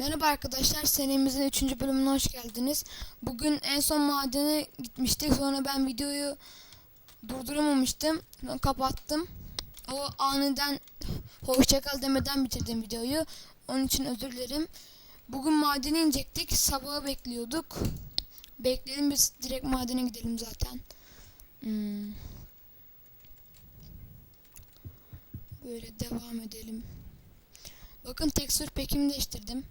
Merhaba arkadaşlar, senemizin 3. bölümüne hoş geldiniz. Bugün en son madene gitmiştik. Sonra ben videoyu durduramamıştım. Sonra kapattım. O aniden hoşçakal demeden bitirdim videoyu. Onun için özür dilerim. Bugün madene inecektik. Sabahı bekliyorduk. Bekleyelim biz direkt madene gidelim zaten. Hmm. Böyle devam edelim. Bakın tekstür pekimi değiştirdim.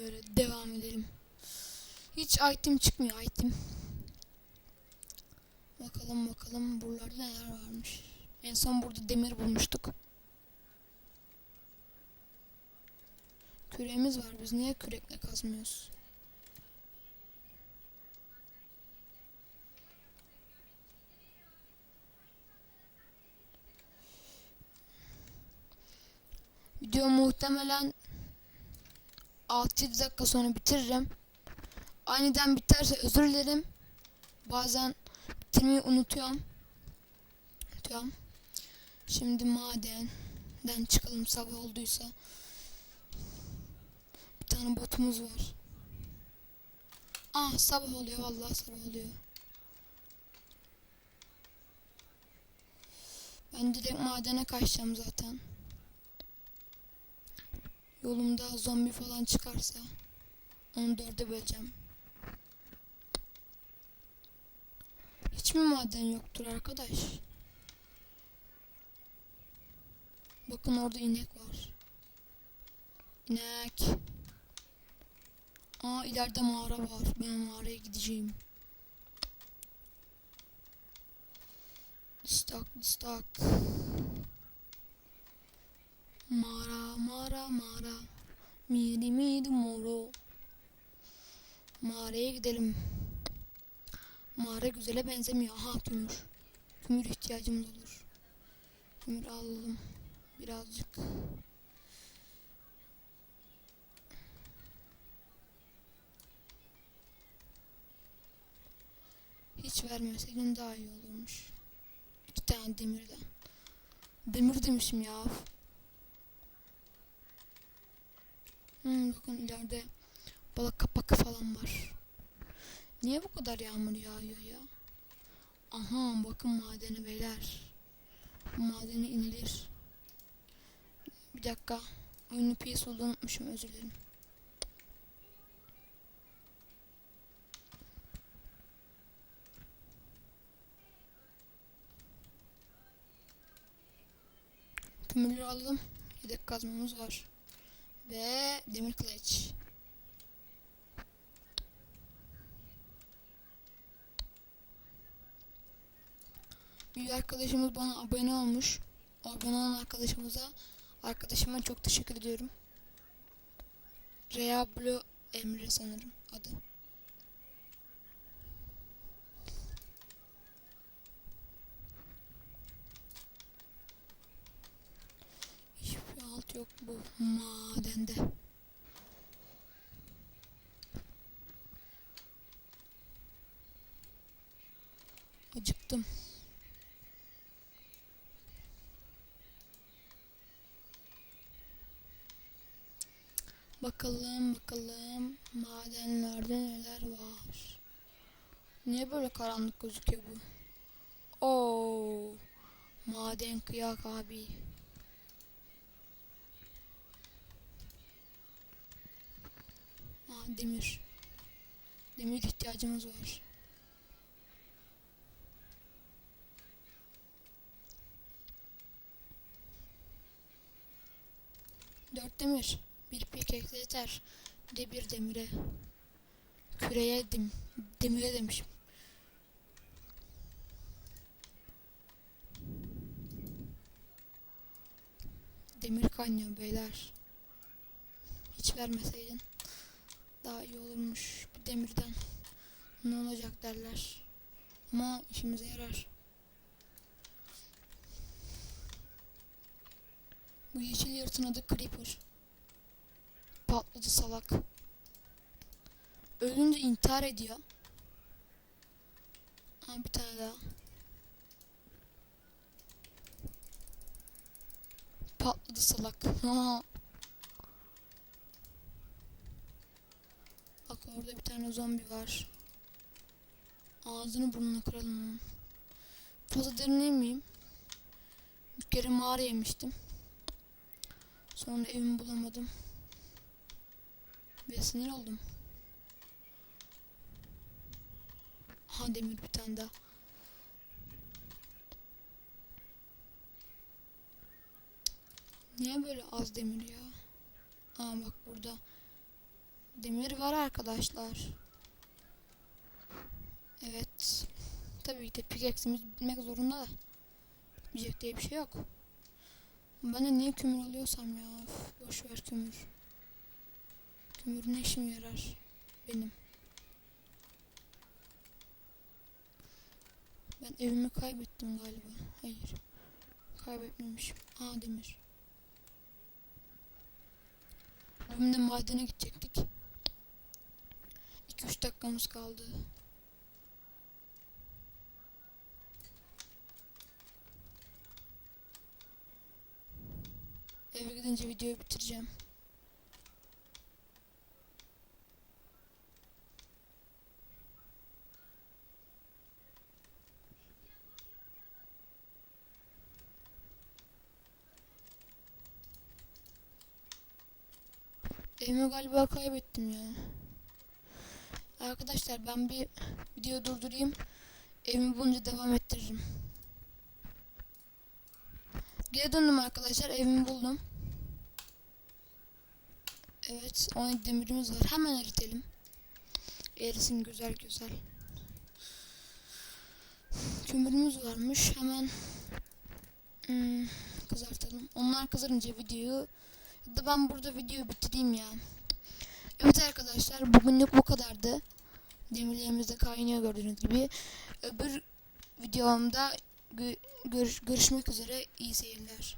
Böyle devam edelim. Hiç item çıkmıyor item. Bakalım bakalım buralarda neler varmış. En son burada demir bulmuştuk. Küreğimiz var. Biz niye kürekle kazmıyoruz? Video muhtemelen 6-7 dakika sonra bitiririm. Aniden biterse özür dilerim. Bazen bitirmeyi unutuyorum. Unutuyorum. Şimdi madenden çıkalım sabah olduysa. Bir tane botumuz var. Ah sabah oluyor vallahi sabah oluyor. Ben direkt madene kaçacağım zaten. Yolumda zombi falan çıkarsa onu dörde böleceğim. Hiç mi maden yoktur arkadaş? Bakın orada inek var. İnek. Aa ileride mağara var. Ben mağaraya gideceğim. Stak stak. Mara mara. Miri miri moro. Mağaraya gidelim. Mağara güzele benzemiyor. Aha kömür Kömür ihtiyacımız olur. Kömür alalım. Birazcık. Hiç vermeseydin daha iyi olurmuş. İki tane demirden. Demir demişim ya Hmm, bakın ileride balık kapak falan var. Niye bu kadar yağmur yağıyor ya? Aha bakın madeni beyler. Madeni inilir. Bir dakika. Oyunu PS unutmuşum özür dilerim. Kömürleri alalım. Yedek kazmamız var. Ve demir kılıç. Bir arkadaşımız bana abone olmuş. Abone olan arkadaşımıza arkadaşıma çok teşekkür ediyorum. Reablo Emre sanırım adı. Bu madende. Acıktım. Bakalım bakalım madenlerde neler var. Niye böyle karanlık gözüküyor bu? Oo, maden kıyak abi. Demir. Demir ihtiyacımız var. Dört demir. Bir pikekle yeter. De bir demire. Küreye dem demire demişim. Demir kaynıyor beyler. Hiç vermeseydin daha iyi olurmuş bu demirden. Ne olacak derler. Ama işimize yarar. Bu yeşil yırtın adı Creeper. Patladı salak. Ölünce intihar ediyor. Ha bir tane daha. Patladı salak. Ha. tane zombi var. Ağzını burnunu kıralım onun. Fazla derin inmeyeyim. Bir kere mağara yemiştim. Sonra evimi bulamadım. Ve sinir oldum. Aha demir bir tane daha. Niye böyle az demir ya? Aa bak burada. Demir var arkadaşlar. Evet. Tabii ki de pickaxe'imiz bitmek zorunda da. Bitmeyecek diye bir şey yok. Ben de niye kömür alıyorsam ya. Üf, boş ver kömür. Kömür ne işime yarar? Benim. Ben evimi kaybettim galiba. Hayır. Kaybetmemişim. Aa demir. Bugün de madene gidecektik. 2-3 dakikamız kaldı. Eve gidince videoyu bitireceğim. Evimi galiba kaybettim ya. Arkadaşlar ben bir video durdurayım. Evimi bulunca devam ettiririm. Geri döndüm arkadaşlar. Evimi buldum. Evet. 17 demirimiz var. Hemen eritelim. Erisin güzel güzel. Kömürümüz varmış. Hemen hmm, kızartalım. Onlar kızarınca videoyu ya da ben burada videoyu bitireyim ya. Evet arkadaşlar bugünlük bu kadardı. Demirlerimiz de kaynıyor gördüğünüz gibi. Öbür videomda gö- görüş- görüşmek üzere. İyi seyirler.